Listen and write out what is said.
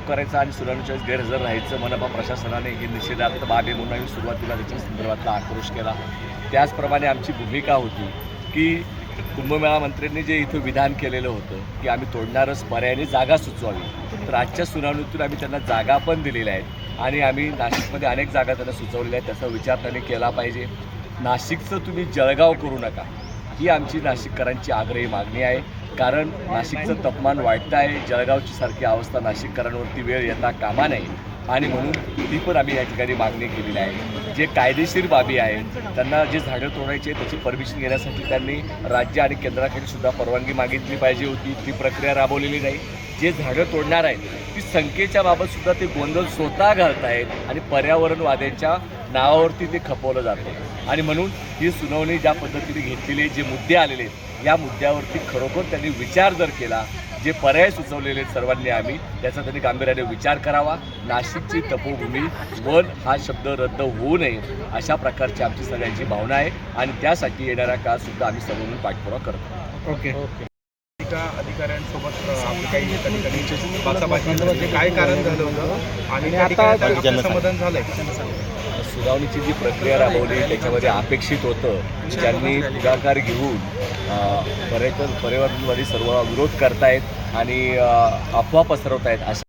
आरोप करायचा आणि सुनावणीच्या गैरहजर राहायचं मनपा प्रशासनाने ही निषेधार्थ बाब आहे म्हणून आम्ही सुरुवातीला त्याच्या संदर्भातला आक्रोश केला. त्याचप्रमाणे आमची भूमिका होती की कुंभमेळा मंत्र्यांनी जे इथं विधान केलेलं होतं की आम्ही तोडणारच पर्यायाने जागा सुचवावी. तर आजच्या सुनावणीतून आम्ही त्यांना जागा पण दिलेल्या आहेत आणि आम्ही नाशिकमध्ये अनेक जागा त्यांना सुचवलेल्या आहेत त्याचा विचार त्यांनी केला पाहिजे. नाशिकचं तुम्ही जळगाव करू नका. ही आमची नाशिककरांची आग्रही मागणी आहे. कारण नाशिकचं तापमान वाढतं आहे. जळगावची सारखी अवस्था नाशिककरांवरती वेळ येता कामा नये. आणि म्हणून ती पण आम्ही या ठिकाणी मागणी केलेली आहे. जे कायदेशीर बाबी आहेत त्यांना जे झाडं तोडायची त्याची परमिशन घेण्यासाठी त्यांनी राज्य आणि केंद्राकडे सुद्धा परवानगी मागितली पाहिजे होती. ती प्रक्रिया राबवलेली नाही. जे झाडं तोडणार आहेत ती संख्येच्या बाबतसुद्धा ते गोंधळ स्वतः घालत आहेत. आणि पर्यावरणवाद्यांच्या नावावरती ते खपवलं जातं. आणि म्हणून ही सुनावणी ज्या पद्धतीने घेतलेली आहे, जे मुद्दे आलेले आहेत या मुद्द्यावरती खरोखर त्यांनी विचार जर केला जे पर्याय सुचवलेले आहेत सर्वांनी आम्ही त्याचा त्यांनी गांभीर्याने विचार करावा. नाशिकची तपोभूमी वन हा शब्द रद्द होऊ नये अशा प्रकारची आमची सगळ्यांची भावना आहे. आणि त्यासाठी येणाऱ्या काळ सुद्धा आम्ही सर्वांनी पाठपुरावा करतो. ओके. एका अधिकाऱ्यांसोबत अ, आपली काही त्या ठिकाणी बाचाबाची झाली. म्हणजे काय कारण झालं होतं आणि त्या ठिकाणी आपलं समाधान झालंय सुनावणीची जी प्रक्रिया राबवली त्याच्यामध्ये अपेक्षित होतं ज्यांनी पुढाकार घेऊन अ, पर्यटन पर्यावरणवादी सर्व विरोध करतायत आणि अ, अफवा पसरवत आहेत अशा